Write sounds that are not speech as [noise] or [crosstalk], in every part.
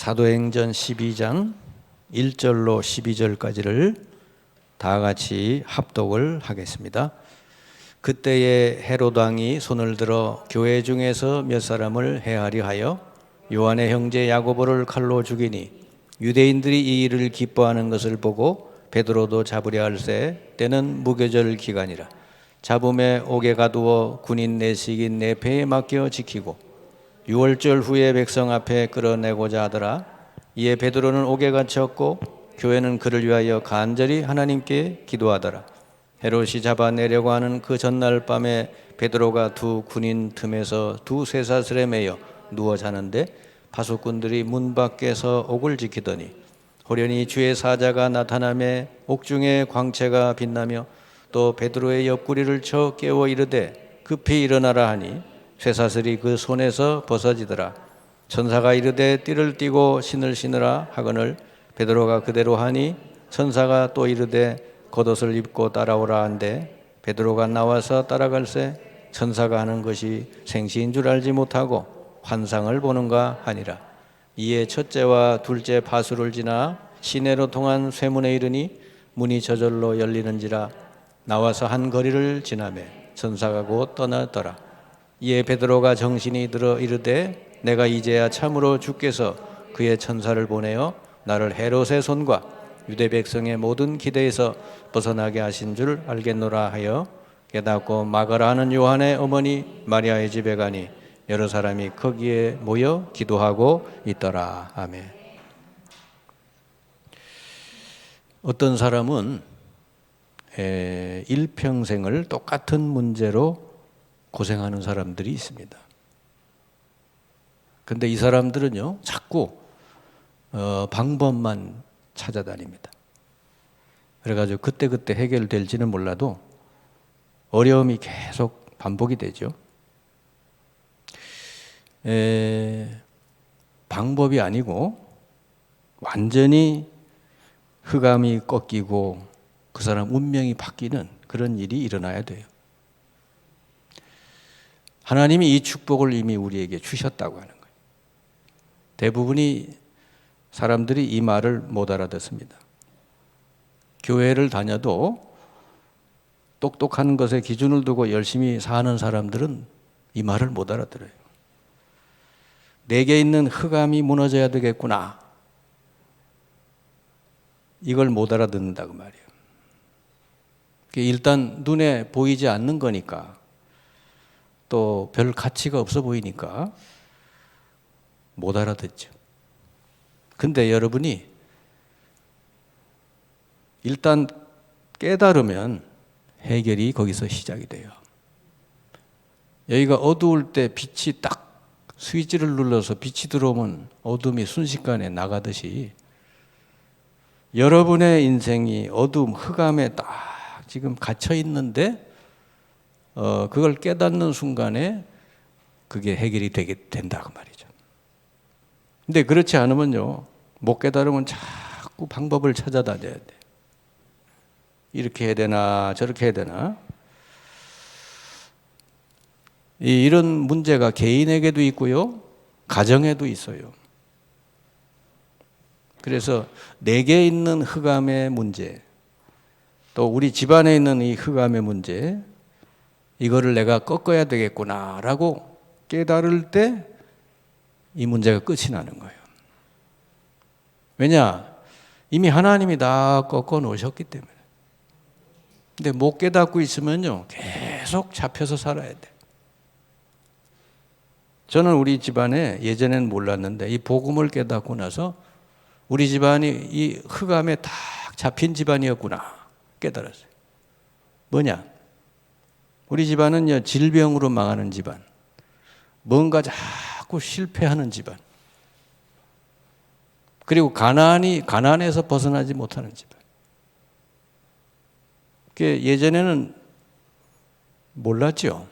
사도행전 12장 1절로 12절까지를 다 같이 합독을 하겠습니다. 그때에 헤롯 왕이 손을 들어 교회 중에서 몇 사람을 해하려 하여 요한의 형제 야고보를 칼로 죽이니 유대인들이 이 일을 기뻐하는 것을 보고 베드로도 잡으려 할세 때는 무교절 기간이라 잡음에 옥에 가두어 군인 내식인 내 배에 맡겨 지키고 유월절 후에 백성 앞에 끌어내고자 하더라. 이에 베드로는 옥에 갇혔고 교회는 그를 위하여 간절히 하나님께 기도하더라. 헤롯이 잡아내려고 하는 그 전날 밤에 베드로가 두 군인 틈에서 두 쇠사슬에 매여 누워 자는데 파수꾼들이 문 밖에서 옥을 지키더니 호련히 주의 사자가 나타나매 옥중에 광채가 빛나며 또 베드로의 옆구리를 쳐 깨워 이르되 급히 일어나라 하니 쇠사슬이 그 손에서 벗어지더라. 천사가 이르되 띠를 띠고 신을 신으라 하거늘 베드로가 그대로 하니 천사가 또 이르되 겉옷을 입고 따라오라 한데 베드로가 나와서 따라갈새 천사가 하는 것이 생시인 줄 알지 못하고 환상을 보는가 하니라. 이에 첫째와 둘째 파수를 지나 시내로 통한 쇠문에 이르니 문이 저절로 열리는지라 나와서 한 거리를 지나매 천사가 곧 떠났더라 이에 베드로가 정신이 들어 이르되 내가 이제야 참으로 주께서 그의 천사를 보내어 나를 헤롯의 손과 유대 백성의 모든 기대에서 벗어나게 하신 줄 알겠노라 하여 깨닫고 마가라 하는 요한의 어머니 마리아의 집에 가니 여러 사람이 거기에 모여 기도하고 있더라 아멘. 어떤 사람은 에, 일평생을 똑같은 문제로 고생하는 사람들이 있습니다. 근데 이 사람들은요, 자꾸 어, 방법만 찾아다닙니다. 그래가지고 그때그때 해결될지는 몰라도 어려움이 계속 반복이 되죠. 에, 방법이 아니고 완전히 흑암이 꺾이고 그 사람 운명이 바뀌는 그런 일이 일어나야 돼요. 하나님이 이 축복을 이미 우리에게 주셨다고 하는 거예요. 대부분이 사람들이 이 말을 못 알아듣습니다. 교회를 다녀도 똑똑한 것에 기준을 두고 열심히 사는 사람들은 이 말을 못 알아들어요. 내게 있는 흑암이 무너져야 되겠구나. 이걸 못 알아듣는다고 말이에요. 일단 눈에 보이지 않는 거니까 또 별 가치가 없어 보이니까 못 알아듣죠. 근데 여러분이 일단 깨달으면 해결이 거기서 시작이 돼요. 여기가 어두울 때 빛이 딱 스위치를 눌러서 빛이 들어오면 어둠이 순식간에 나가듯이 여러분의 인생이 어둠, 흑암에 딱 지금 갇혀 있는데 어, 그걸 깨닫는 순간에 그게 해결이 되게 된다고 말이죠. 근데 그렇지 않으면요, 못 깨달으면 자꾸 방법을 찾아다녀야 돼. 이렇게 해야 되나, 저렇게 해야 되나. 이런 문제가 개인에게도 있고요, 가정에도 있어요. 그래서 내게 있는 흑암의 문제, 또 우리 집안에 있는 이 흑암의 문제, 이거를 내가 꺾어야 되겠구나라고 깨달을 때 이 문제가 끝이 나는 거예요. 왜냐? 이미 하나님이 다 꺾어 놓으셨기 때문에. 근데 못 깨닫고 있으면요, 계속 잡혀서 살아야 돼. 저는 우리 집안에 예전엔 몰랐는데 이 복음을 깨닫고 나서 우리 집안이 이 흑암에 딱 잡힌 집안이었구나 깨달았어요. 뭐냐? 우리 집안은요 질병으로 망하는 집안, 뭔가 자꾸 실패하는 집안, 그리고 가난이 가난에서 벗어나지 못하는 집안. 예전에는 몰랐죠.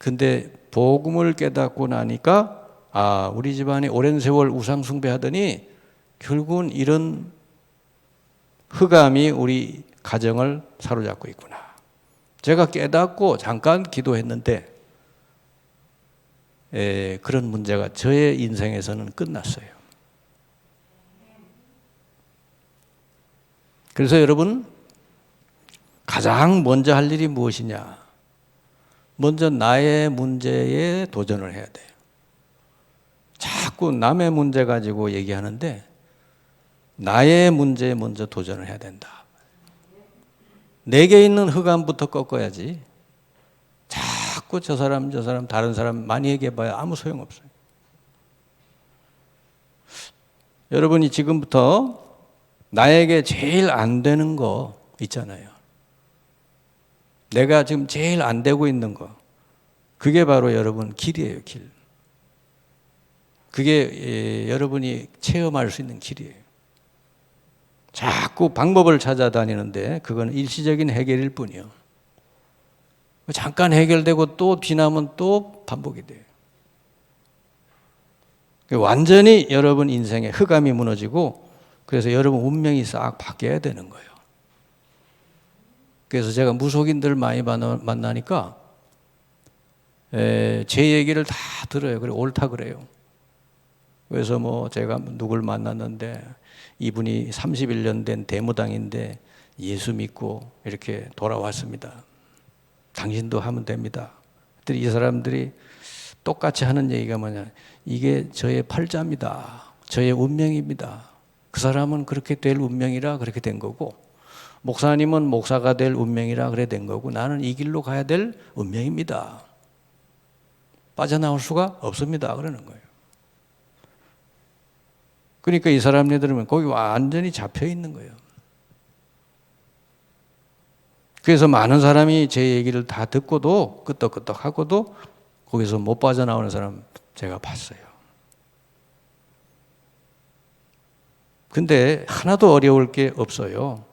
근데 복음을 깨닫고 나니까 아 우리 집안이 오랜 세월 우상 숭배하더니 결국은 이런 흑암이 우리 가정을 사로잡고 있구나. 제가 깨닫고 잠깐 기도했는데 에, 그런 문제가 저의 인생에서는 끝났어요. 그래서 여러분 가장 먼저 할 일이 무엇이냐? 먼저 나의 문제에 도전을 해야 돼요. 자꾸 남의 문제 가지고 얘기하는데 나의 문제에 먼저 도전을 해야 된다. 내게 있는 흑암부터 꺾어야지. 자꾸 저 사람 저 사람 다른 사람 많이 얘기해봐야 아무 소용 없어요. 여러분이 지금부터 나에게 제일 안 되는 거 있잖아요. 내가 지금 제일 안 되고 있는 거. 그게 바로 여러분 길이에요, 길. 그게 예, 여러분이 체험할 수 있는 길이에요. 자꾸 방법을 찾아다니는데 그건 일시적인 해결일 뿐이요. 잠깐 해결되고 또 지나면 또 반복이 돼요. 완전히 여러분 인생의 흑암이 무너지고 그래서 여러분 운명이 싹 바뀌어야 되는 거예요. 그래서 제가 무속인들 많이 만나니까 제 얘기를 다 들어요. 그래 옳다 그래요. 그래서 뭐 제가 누굴 만났는데 이분이 31년 된 대무당인데 예수 믿고 이렇게 돌아왔습니다. 당신도 하면 됩니다. 이 사람들이 똑같이 하는 얘기가 뭐냐. 이게 저의 팔자입니다. 저의 운명입니다. 그 사람은 그렇게 될 운명이라 그렇게 된 거고, 목사님은 목사가 될 운명이라 그래 된 거고, 나는 이 길로 가야 될 운명입니다. 빠져나올 수가 없습니다. 그러는 거예요. 그러니까 이 사람들은 거기 완전히 잡혀 있는 거예요. 그래서 많은 사람이 제 얘기를 다 듣고도 끄떡끄떡 하고도 거기서 못 빠져나오는 사람 제가 봤어요. 근데 하나도 어려울 게 없어요.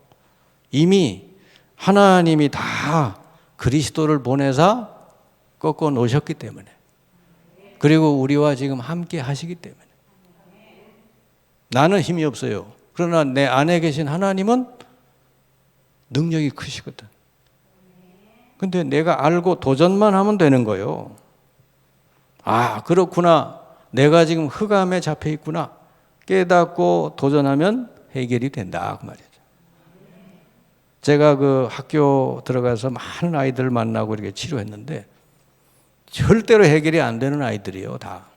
이미 하나님이 다 그리스도를 보내사 꺾어 놓으셨기 때문에. 그리고 우리와 지금 함께 하시기 때문에. 나는 힘이 없어요. 그러나 내 안에 계신 하나님은 능력이 크시거든. 근데 내가 알고 도전만 하면 되는 거예요. 아, 그렇구나. 내가 지금 흑암에 잡혀 있구나. 깨닫고 도전하면 해결이 된다. 그 말이죠. 제가 그 학교 들어가서 많은 아이들 만나고 이렇게 치료했는데 절대로 해결이 안 되는 아이들이에요, 다.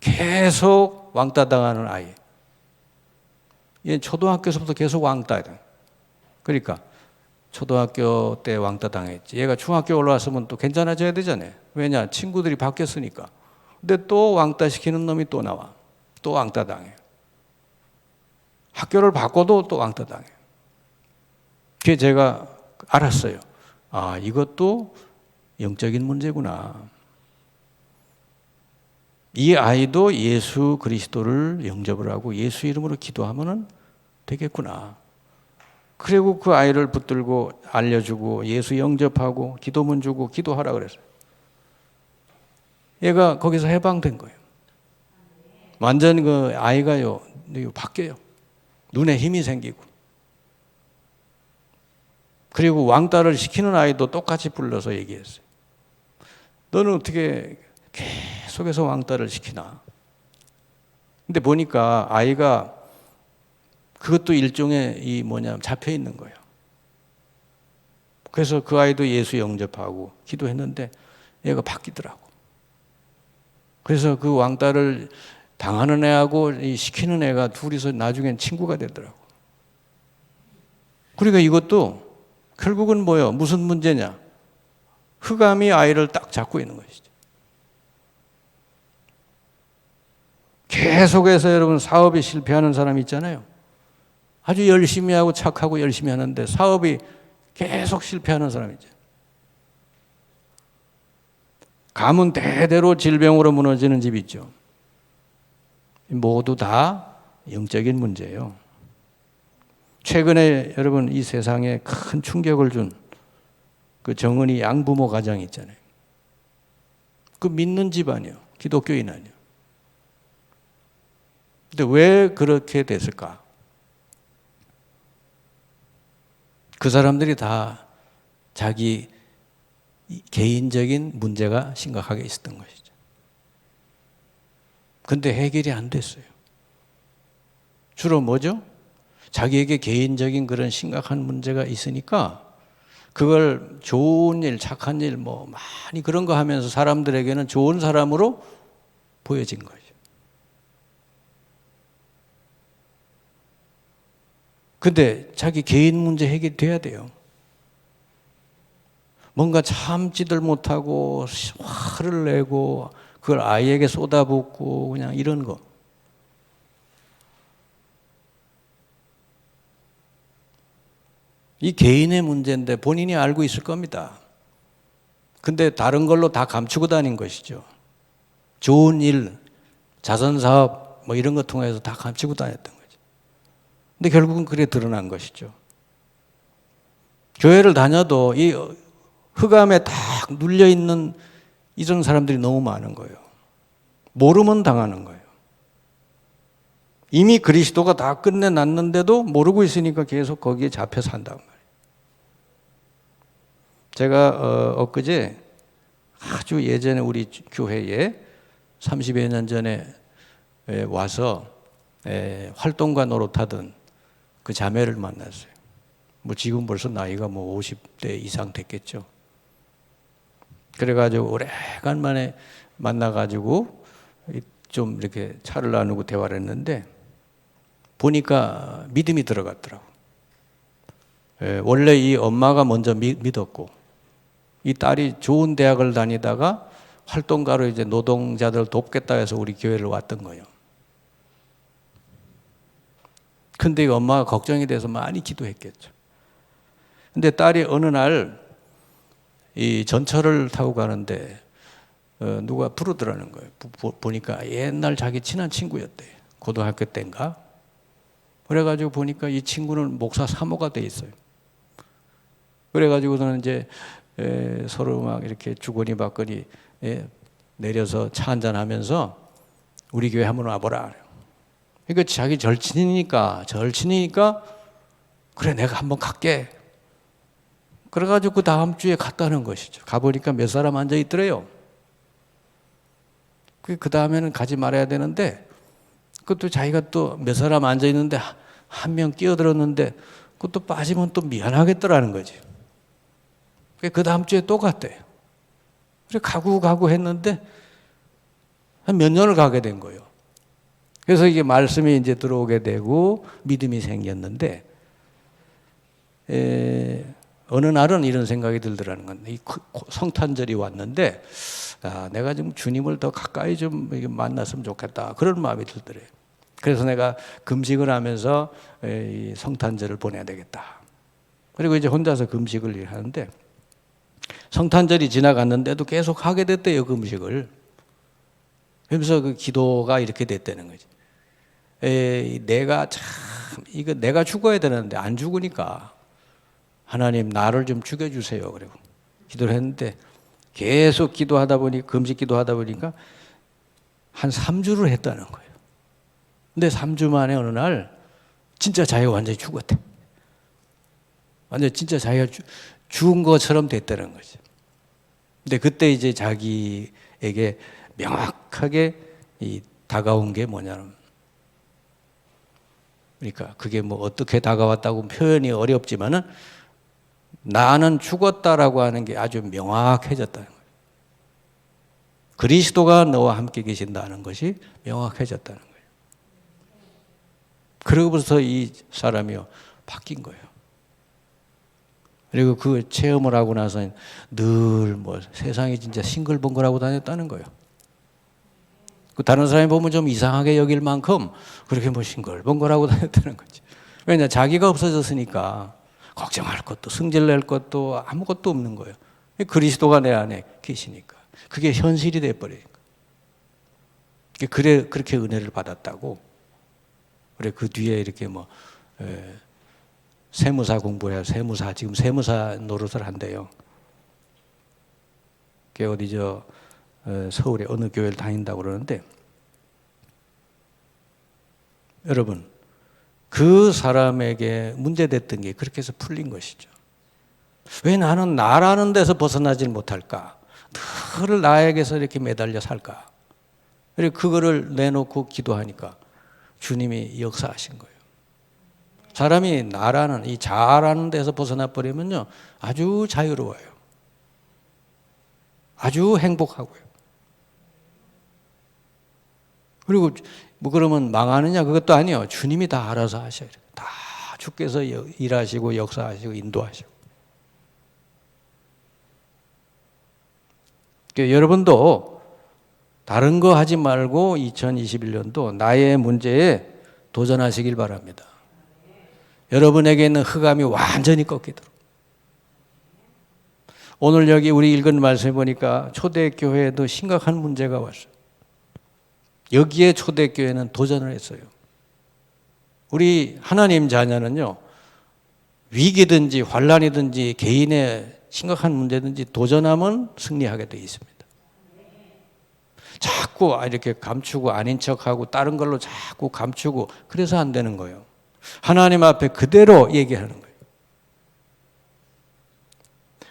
계속 왕따 당하는 아이. 얘 초등학교에서부터 계속 왕따. 그러니까 초등학교 때 왕따 당했지. 얘가 중학교 올라왔으면 또 괜찮아져야 되잖아요. 왜냐? 친구들이 바뀌었으니까. 근데 또 왕따 시키는 놈이 또 나와. 또 왕따 당해. 학교를 바꿔도 또 왕따 당해. 그게 제가 알았어요. 아, 이것도 영적인 문제구나. 이 아이도 예수 그리스도를 영접을 하고 예수 이름으로 기도하면 되겠구나. 그리고 그 아이를 붙들고 알려주고 예수 영접하고 기도문 주고 기도하라 그랬어요. 얘가 거기서 해방된 거예요. 완전 그 아이가요, 바뀌어요. 눈에 힘이 생기고. 그리고 왕따를 시키는 아이도 똑같이 불러서 얘기했어요. 너는 어떻게 계속해서 왕따를 시키나? 근데 보니까 아이가 그것도 일종의 이 뭐냐 잡혀 있는 거예요. 그래서 그 아이도 예수 영접하고 기도했는데 얘가 바뀌더라고. 그래서 그 왕따를 당하는 애하고 시키는 애가 둘이서 나중엔 친구가 되더라고. 그러니까 이것도 결국은 뭐요? 무슨 문제냐? 흑암이 아이를 딱 잡고 있는 것이죠. 계속해서 여러분 사업이 실패하는 사람 있잖아요. 아주 열심히 하고 착하고 열심히 하는데 사업이 계속 실패하는 사람이죠. 가문 대대로 질병으로 무너지는 집 있죠. 모두 다 영적인 문제예요. 최근에 여러분 이 세상에 큰 충격을 준 그 정은이 양부모 가정 있잖아요. 그 믿는 집아니요. 기독교인 아니요. 근데 왜 그렇게 됐을까? 그 사람들이 다 자기 개인적인 문제가 심각하게 있었던 것이죠. 근데 해결이 안 됐어요. 주로 뭐죠? 자기에게 개인적인 그런 심각한 문제가 있으니까 그걸 좋은 일, 착한 일, 뭐 많이 그런 거 하면서 사람들에게는 좋은 사람으로 보여진 거죠. 근데 자기 개인 문제 해결돼야 돼요. 뭔가 참지들 못하고 화를 내고 그걸 아이에게 쏟아붓고 그냥 이런 거. 이 개인의 문제인데 본인이 알고 있을 겁니다. 근데 다른 걸로 다 감추고 다닌 것이죠. 좋은 일, 자선 사업 뭐 이런 거 통해서 다 감추고 다녔던 거죠. 근데 결국은 그래 드러난 것이죠. 교회를 다녀도 이 흑암에 딱 눌려 있는 이런 사람들이 너무 많은 거예요. 모르면 당하는 거예요. 이미 그리스도가 다 끝내놨는데도 모르고 있으니까 계속 거기에 잡혀 산단 말이에요. 제가 어, 엊그제 아주 예전에 우리 교회에 30여 년 전에 와서 활동가 노릇하던 그 자매를 만났어요. 뭐 지금 벌써 나이가 뭐 50대 이상 됐겠죠. 그래가지고 오래간만에 만나가지고 좀 이렇게 차를 나누고 대화를 했는데 보니까 믿음이 들어갔더라고. 원래 이 엄마가 먼저 믿었고 이 딸이 좋은 대학을 다니다가 활동가로 이제 노동자들 돕겠다 해서 우리 교회를 왔던 거예요. 근데 엄마가 걱정이 돼서 많이 기도했겠죠. 근데 딸이 어느 날 이 전철을 타고 가는데 어, 누가 부르더라는 거예요. 부, 보니까 옛날 자기 친한 친구였대. 고등학교 때인가. 그래가지고 보니까 이 친구는 목사 사모가 돼 있어요. 그래가지고서는 이제 에, 서로 막 이렇게 주거니 받거니 에, 내려서 차 한잔 하면서 우리 교회 한번 와보라. 그러니까 자기 절친이니까, 절친이니까, 그래, 내가 한번 갈게. 그래가지고 그 다음 주에 갔다는 것이죠. 가보니까 몇 사람 앉아 있더래요. 그 다음에는 가지 말아야 되는데, 그것도 자기가 또 몇 사람 앉아 있는데 한 명 끼어들었는데, 그것도 빠지면 또 미안하겠더라는 거지. 그 다음 주에 또 갔대요. 그래, 가고 가고 했는데, 한 몇 년을 가게 된 거예요. 그래서 이게 말씀이 이제 들어오게 되고 믿음이 생겼는데, 에, 어느 날은 이런 생각이 들더라는 건데, 이 성탄절이 왔는데, 아, 내가 좀 주님을 더 가까이 좀 만났으면 좋겠다. 그런 마음이 들더래요. 그래서 내가 금식을 하면서 이 성탄절을 보내야 되겠다. 그리고 이제 혼자서 금식을 하는데, 성탄절이 지나갔는데도 계속 하게 됐대요, 금식을. 그러면서 그 기도가 이렇게 됐다는 거지. 에이, 내가 참, 이거 내가 죽어야 되는데 안 죽으니까 하나님 나를 좀 죽여주세요. 그리고 기도를 했는데 계속 기도하다 보니 금식 기도하다 보니까 한 3주를 했다는 거예요. 근데 3주 만에 어느 날 진짜 자기가 완전히 죽었대. 완전 진짜 자기가 주, 죽은 것처럼 됐다는 거죠. 근데 그때 이제 자기에게 명확하게 이 다가온 게 뭐냐면 그러니까 그게 뭐 어떻게 다가왔다고 표현이 어렵지만은 나는 죽었다라고 하는 게 아주 명확해졌다는 거예요. 그리스도가 너와 함께 계신다는 것이 명확해졌다는 거예요. 그러고부터 이 사람이요 바뀐 거예요. 그리고 그 체험을 하고 나서 늘 뭐 세상이 진짜 싱글벙글하고 다녔다는 거예요. 그 다른 사람이 보면 좀 이상하게 여길 만큼 그렇게 뭐 싱글벙글하고 [laughs] 다녔다는 거지. 왜냐 자기가 없어졌으니까 걱정할 것도 승질낼 것도 아무것도 없는 거예요. 그리스도가 내 안에 계시니까 그게 현실이 돼 버리니까. 그래 그렇게 은혜를 받았다고. 그래 그 뒤에 이렇게 뭐 에, 세무사 공부해야 세무사 지금 세무사 노릇을 한대요. 그 어디 저 서울에 어느 교회를 다닌다고 그러는데 여러분 그 사람에게 문제됐던 게 그렇게 해서 풀린 것이죠. 왜 나는 나라는 데서 벗어나질 못할까? 늘 나에게서 이렇게 매달려 살까? 그리고 그거를 내놓고 기도하니까 주님이 역사하신 거예요. 사람이 나라는 이 자라는 데서 벗어나 버리면요 아주 자유로워요. 아주 행복하고요. 그리고 뭐 그러면 망하느냐 그것도 아니요. 주님이 다 알아서 하셔요. 다 주께서 여- 일하시고 역사하시고 인도하시고. 그러니까 여러분도 다른 거 하지 말고 2021년도 나의 문제에 도전하시길 바랍니다. 여러분에게 있는 흑암이 완전히 꺾이도록. 오늘 여기 우리 읽은 말씀 보니까 초대교회에도 심각한 문제가 왔어요. 여기에 초대교회는 도전을 했어요. 우리 하나님 자녀는요, 위기든지 환란이든지 개인의 심각한 문제든지 도전하면 승리하게 되어 있습니다. 자꾸 이렇게 감추고 아닌 척하고 다른 걸로 자꾸 감추고 그래서 안 되는 거예요. 하나님 앞에 그대로 얘기하는 거예요.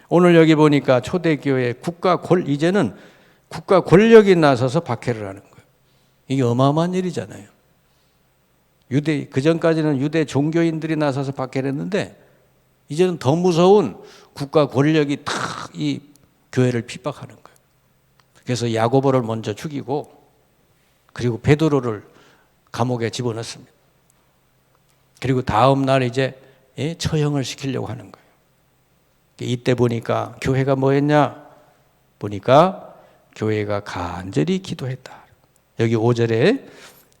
오늘 여기 보니까 초대교회 국가 권 이제는 국가 권력이 나서서 박해를 하는 거예요. 이게 어마어마한 일이잖아요. 유대 그 전까지는 유대 종교인들이 나서서 박해를 했는데 이제는 더 무서운 국가 권력이 탁 이 교회를 핍박하는 거예요. 그래서 야고보를 먼저 죽이고 그리고 베드로를 감옥에 집어넣습니다. 그리고 다음 날 이제 예, 처형을 시키려고 하는 거예요. 이때 보니까 교회가 뭐 했냐? 보니까 교회가 간절히 기도했다. 여기 5절에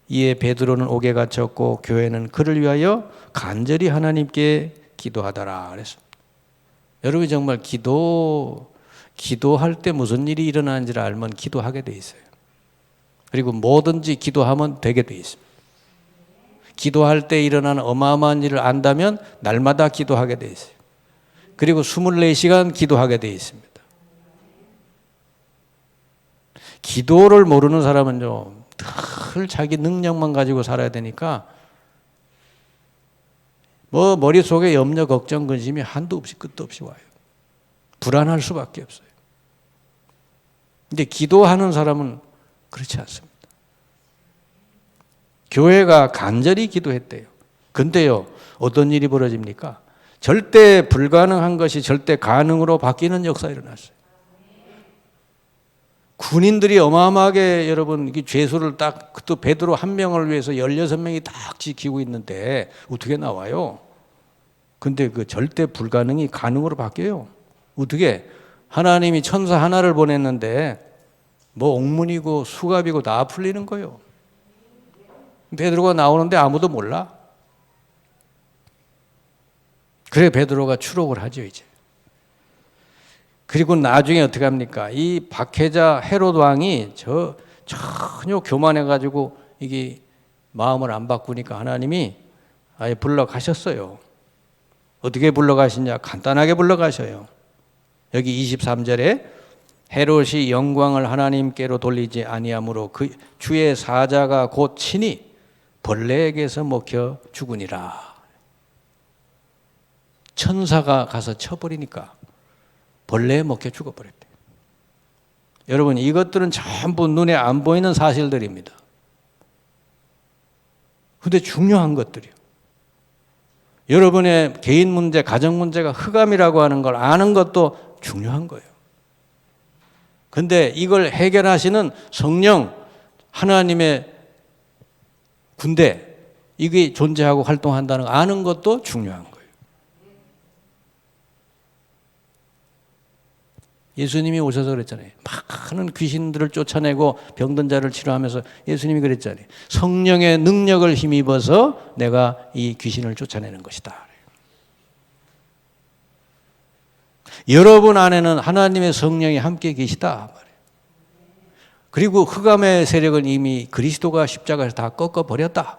이에 베드로는 옥에 갇혔고 교회는 그를 위하여 간절히 하나님께 기도하더라 그랬습니다. 여러분 정말 기도 기도할 때 무슨 일이 일어나는지를 알면 기도하게 돼 있어요. 그리고 뭐든지 기도하면 되게 돼 있습니다. 기도할 때 일어나는 어마어마한 일을 안다면 날마다 기도하게 돼 있어요. 그리고 24시간 기도하게 돼 있습니다. 기도를 모르는 사람은요, 늘 자기 능력만 가지고 살아야 되니까 뭐 머릿속에 염려, 걱정, 근심이 한도 없이 끝도 없이 와요. 불안할 수밖에 없어요. 근데 기도하는 사람은 그렇지 않습니다. 교회가 간절히 기도했대요. 근데요, 어떤 일이 벌어집니까? 절대 불가능한 것이 절대 가능으로 바뀌는 역사가 일어났어요. 군인들이 어마어마하게 여러분 이 죄수를 딱 또 베드로 한 명을 위해서 16명이 딱 지키고 있는데 어떻게 나와요? 근데 그 절대 불가능이 가능으로 바뀌어요. 어떻게? 하나님이 천사 하나를 보냈는데 뭐 옥문이고 수갑이고 다 풀리는 거예요. 베드로가 나오는데 아무도 몰라. 그래 베드로가 추록을 하죠 이제. 그리고 나중에 어떻게 합니까? 이 박해자 헤롯 왕이 저 전혀 교만해 가지고 이게 마음을 안 바꾸니까 하나님이 아예 불러 가셨어요. 어떻게 불러 가시냐? 간단하게 불러 가셔요. 여기 23절에 헤롯이 영광을 하나님께로 돌리지 아니하므로 그 주의 사자가 곧 친히 벌레에게서 먹혀 죽으니라. 천사가 가서 쳐버리니까 벌레에 먹혀 죽어버렸대. 여러분 이것들은 전부 눈에 안 보이는 사실들입니다. 근데 중요한 것들이요. 여러분의 개인 문제, 가정 문제가 흑암이라고 하는 걸 아는 것도 중요한 거예요. 근데 이걸 해결하시는 성령, 하나님의 군대, 이게 존재하고 활동한다는 거 아는 것도 중요한 거예요. 예수님이 오셔서 그랬잖아요. 많은 귀신들을 쫓아내고 병든 자를 치료하면서 예수님이 그랬잖아요. 성령의 능력을 힘입어서 내가 이 귀신을 쫓아내는 것이다. 여러분 안에는 하나님의 성령이 함께 계시다. 그리고 흑암의 세력은 이미 그리스도가 십자가에서 다 꺾어 버렸다.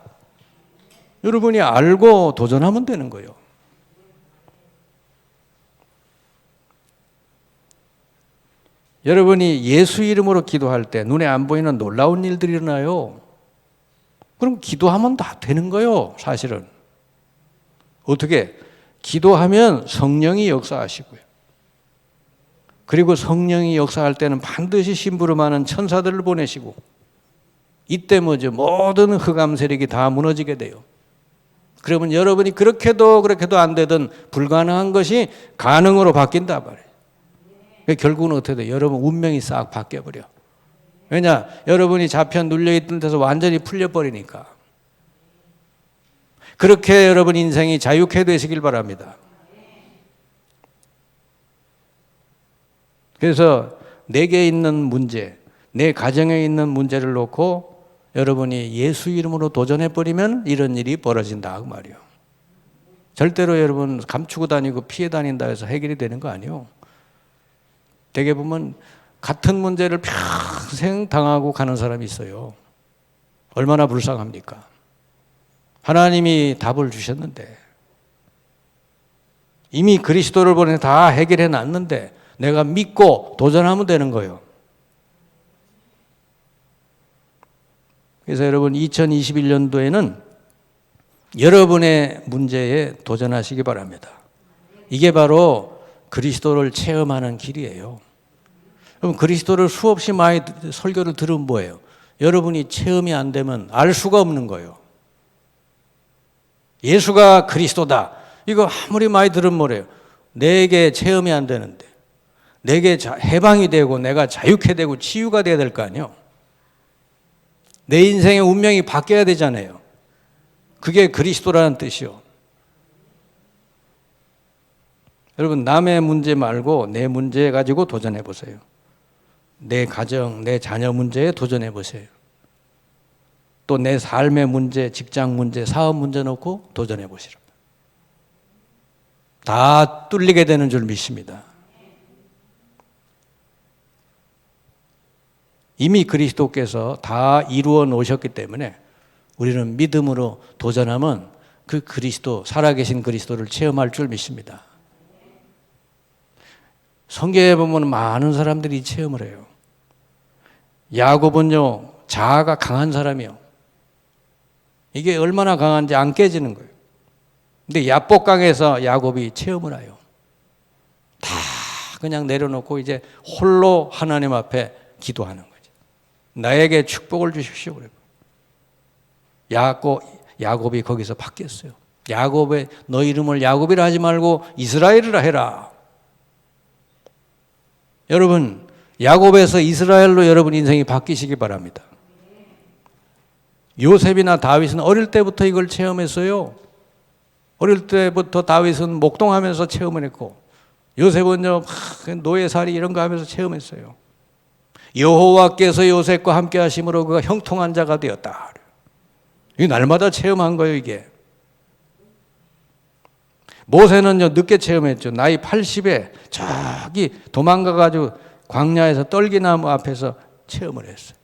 여러분이 알고 도전하면 되는 거예요. 여러분이 예수 이름으로 기도할 때 눈에 안 보이는 놀라운 일들이 일어나요. 그럼 기도하면 다 되는 거예요, 사실은. 어떻게? 기도하면 성령이 역사하시고요. 그리고 성령이 역사할 때는 반드시 심부름하는 천사들을 보내시고 이때 뭐죠? 모든 흑암 세력이 다 무너지게 돼요. 그러면 여러분이 그렇게도 그렇게도 안 되던 불가능한 것이 가능으로 바뀐다 말이에요. 그러니까 결국은 어떻게 돼? 여러분 운명이 싹 바뀌어 버려. 왜냐? 여러분이 잡혀 눌려 있던 데서 완전히 풀려 버리니까. 그렇게 여러분 인생이 자유케 되시길 바랍니다. 그래서 내게 있는 문제, 내 가정에 있는 문제를 놓고 여러분이 예수 이름으로 도전해 버리면 이런 일이 벌어진다 그 말이요. 절대로 여러분 감추고 다니고 피해 다닌다 해서 해결이 되는 거 아니요. 대개 보면 같은 문제를 평생 당하고 가는 사람이 있어요. 얼마나 불쌍합니까? 하나님이 답을 주셨는데 이미 그리스도를 보내 다 해결해 놨는데 내가 믿고 도전하면 되는 거예요. 그래서 여러분 2021년도에는 여러분의 문제에 도전하시기 바랍니다. 이게 바로 그리스도를 체험하는 길이에요. 그럼 그리스도를 수없이 많이 설교를 들으면 뭐예요? 여러분이 체험이 안 되면 알 수가 없는 거예요. 예수가 그리스도다. 이거 아무리 많이 들으면 뭐래요? 내게 체험이 안 되는데, 내게 해방이 되고 내가 자유케 되고 치유가 돼야 될 거 아니에요? 내 인생의 운명이 바뀌어야 되잖아요. 그게 그리스도라는 뜻이요. 여러분, 남의 문제 말고 내 문제 가지고 도전해 보세요. 내 가정, 내 자녀 문제에 도전해 보세요. 또 내 삶의 문제, 직장 문제, 사업 문제 놓고 도전해 보시라. 다 뚫리게 되는 줄 믿습니다. 이미 그리스도께서 다 이루어 놓으셨기 때문에 우리는 믿음으로 도전하면 그 그리스도, 살아계신 그리스도를 체험할 줄 믿습니다. 성경에 보면 많은 사람들이 체험을 해요. 야곱은요, 자아가 강한 사람이요. 이게 얼마나 강한지 안 깨지는 거예요. 근데 야복강에서 야곱이 체험을 해요. 다 그냥 내려놓고 이제 홀로 하나님 앞에 기도하는 거죠. 나에게 축복을 주십시오. 그래. 야곱, 야곱이 거기서 바뀌었어요. 야곱의 너 이름을 야곱이라 하지 말고 이스라엘이라 해라. 여러분, 야곱에서 이스라엘로 여러분 인생이 바뀌시기 바랍니다. 요셉이나 다윗은 어릴 때부터 이걸 체험했어요. 어릴 때부터 다윗은 목동하면서 체험을 했고 요셉은요 노예살이 이런 거 하면서 체험했어요. 여호와께서 요셉과 함께 하심으로 그가 형통한 자가 되었다. 이 날마다 체험한 거예요 이게. 모세는요 늦게 체험했죠. 나이 80에 저기 도망가 가지고 광야에서 떨기나무 앞에서 체험을 했어요.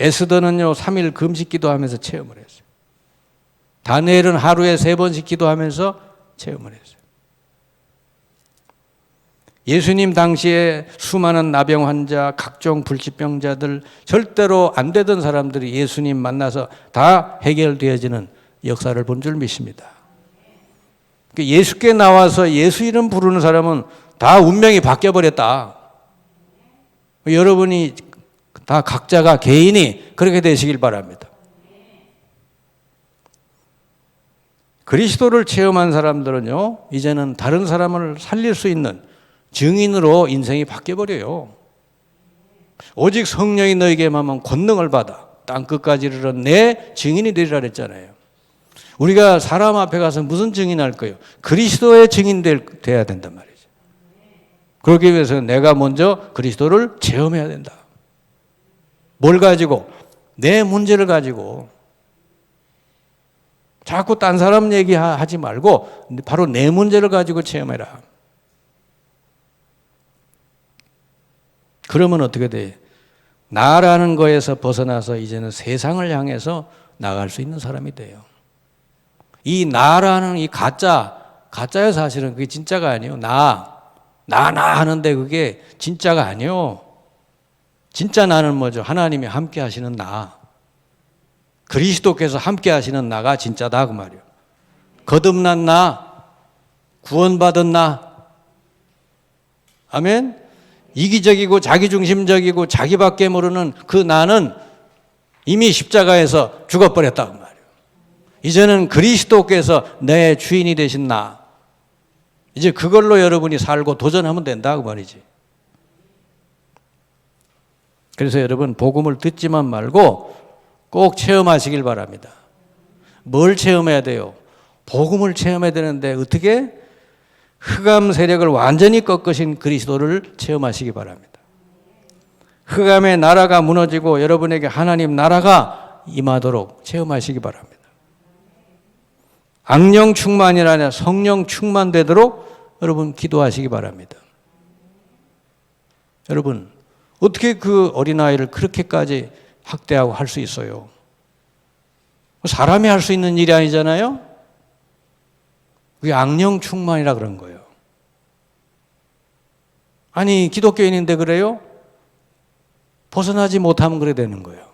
에스더는요 3일 금식 기도하면서 체험을 했어요. 다니엘은 하루에 세 번씩 기도하면서 체험을 했어요. 예수님 당시에 수많은 나병 환자, 각종 불치병자들 절대로 안 되던 사람들이 예수님 만나서 다 해결되어지는 역사를 본 줄 믿습니다. 그 예수께 나와서 예수 이름 부르는 사람은 다 운명이 바뀌어 버렸다. 여러분이 다 각자가 개인이 그렇게 되시길 바랍니다. 그리스도를 체험한 사람들은요, 이제는 다른 사람을 살릴 수 있는 증인으로 인생이 바뀌어 버려요. 오직 성령이 너에게만 권능을 받아 땅 끝까지 이르러 내 증인이 되리라 그랬잖아요. 우리가 사람 앞에 가서 무슨 증인할 거예요? 그리스도의 증인 돼야 된단 말이죠. 그러기 위해서 내가 먼저 그리스도를 체험해야 된다. 뭘 가지고? 내 문제를 가지고. 자꾸 딴 사람 얘기하지 말고 바로 내 문제를 가지고 체험해라. 그러면 어떻게 돼? 나라는 거에서 벗어나서 이제는 세상을 향해서 나갈 수 있는 사람이 돼요. 이 나라는 이 가짜, 가짜요 사실은 그게 진짜가 아니에요. 나, 나, 나 하는데 그게 진짜가 아니에요. 진짜 나는 뭐죠? 하나님이 함께 하시는 나. 그리스도께서 함께 하시는 나가 진짜다 그 말이에요. 거듭난 나, 구원받은 나. 아멘. 이기적이고 자기중심적이고 자기밖에 모르는 그 나는 이미 십자가에서 죽어버렸다고 말이에요. 이제는 그리스도께서 내 주인이 되신 나. 이제 그걸로 여러분이 살고 도전하면 된다고 말이지. 그래서 여러분 복음을 듣지만 말고 꼭 체험하시길 바랍니다. 뭘 체험해야 돼요? 복음을 체험해야 되는데 어떻게 흑암 세력을 완전히 꺾으신 그리스도를 체험하시기 바랍니다. 흑암의 나라가 무너지고 여러분에게 하나님 나라가 임하도록 체험하시기 바랍니다. 악령 충만이 아니라 성령 충만되도록 여러분 기도하시기 바랍니다. 여러분 어떻게 그 어린아이를 그렇게까지 학대하고 할 수 있어요? 사람이 할 수 있는 일이 아니잖아요? 그게 악령 충만이라 그런 거예요. 아니, 기독교인인데 그래요? 벗어나지 못하면 그래 되는 거예요.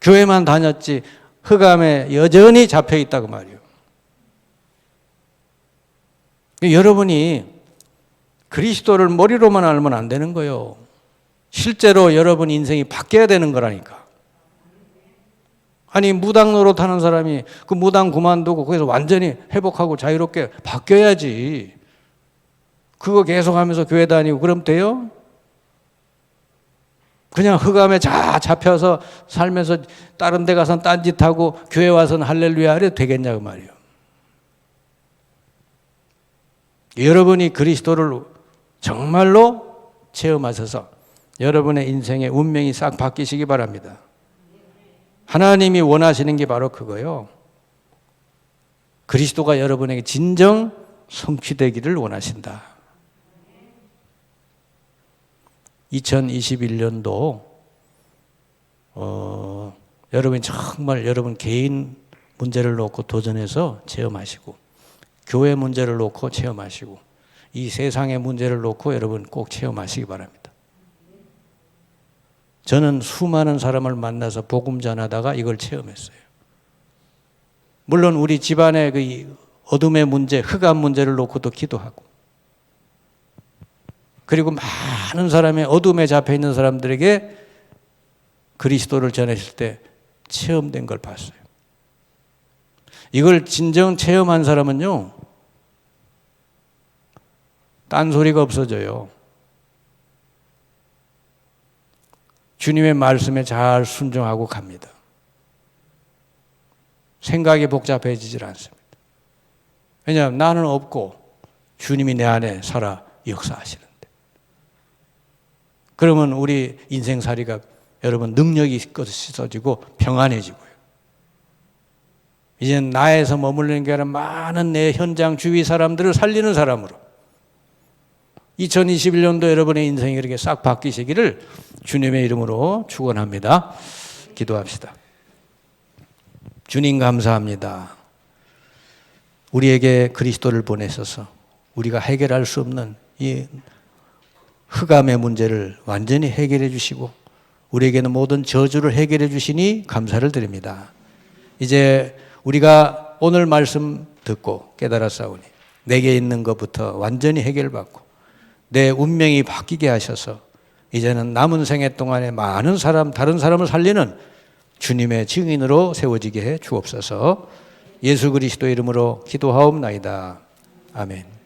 교회만 다녔지 흑암에 여전히 잡혀 있다고 말이에요. 여러분이 그리스도를 머리로만 알면 안 되는 거예요. 실제로 여러분 인생이 바뀌어야 되는 거라니까. 아니 무당 노릇하는 사람이 그 무당 그만두고 거기서 완전히 회복하고 자유롭게 바뀌어야지. 그거 계속하면서 교회 다니고 그럼 돼요? 그냥 흑암에 자 잡혀서 살면서 다른 데 가서 딴짓하고 교회 와서는 할렐루야 하려 되겠냐고 말이에요. 여러분이 그리스도를 정말로 체험하셔서 여러분의 인생의 운명이 싹 바뀌시기 바랍니다. 하나님이 원하시는 게 바로 그거요. 그리스도가 여러분에게 진정 성취되기를 원하신다. 2021년도 어, 여러분이 정말 여러분 개인 문제를 놓고 도전해서 체험하시고 교회 문제를 놓고 체험하시고 이 세상의 문제를 놓고 여러분 꼭 체험하시기 바랍니다. 저는 수많은 사람을 만나서 복음 전하다가 이걸 체험했어요. 물론 우리 집안의 그 어둠의 문제, 흑암 문제를 놓고도 기도하고 그리고 많은 사람의 어둠에 잡혀 있는 사람들에게 그리스도를 전했을 때 체험된 걸 봤어요. 이걸 진정 체험한 사람은요, 딴 소리가 없어져요. 주님의 말씀에 잘 순종하고 갑니다. 생각이 복잡해지질 않습니다. 왜냐하면 나는 없고 주님이 내 안에 살아 역사하시는데. 그러면 우리 인생살이가 여러분 능력이 있어지고 평안해지고요. 이제 나에서 머물는 게 아니라 많은 내 현장 주위 사람들을 살리는 사람으로 2021년도 여러분의 인생이 이렇게 싹 바뀌시기를 주님의 이름으로 축원합니다. 기도합시다. 주님 감사합니다. 우리에게 그리스도를 보내셔서 우리가 해결할 수 없는 이 흑암의 문제를 완전히 해결해 주시고 우리에게는 모든 저주를 해결해 주시니 감사를 드립니다. 이제 우리가 오늘 말씀 듣고 깨달았사오니 내게 있는 것부터 완전히 해결받고 내 운명이 바뀌게 하셔서 이제는 남은 생애 동안에 많은 사람, 다른 사람을 살리는 주님의 증인으로 세워지게 해 주옵소서 예수 그리스도 이름으로 기도하옵나이다. 아멘.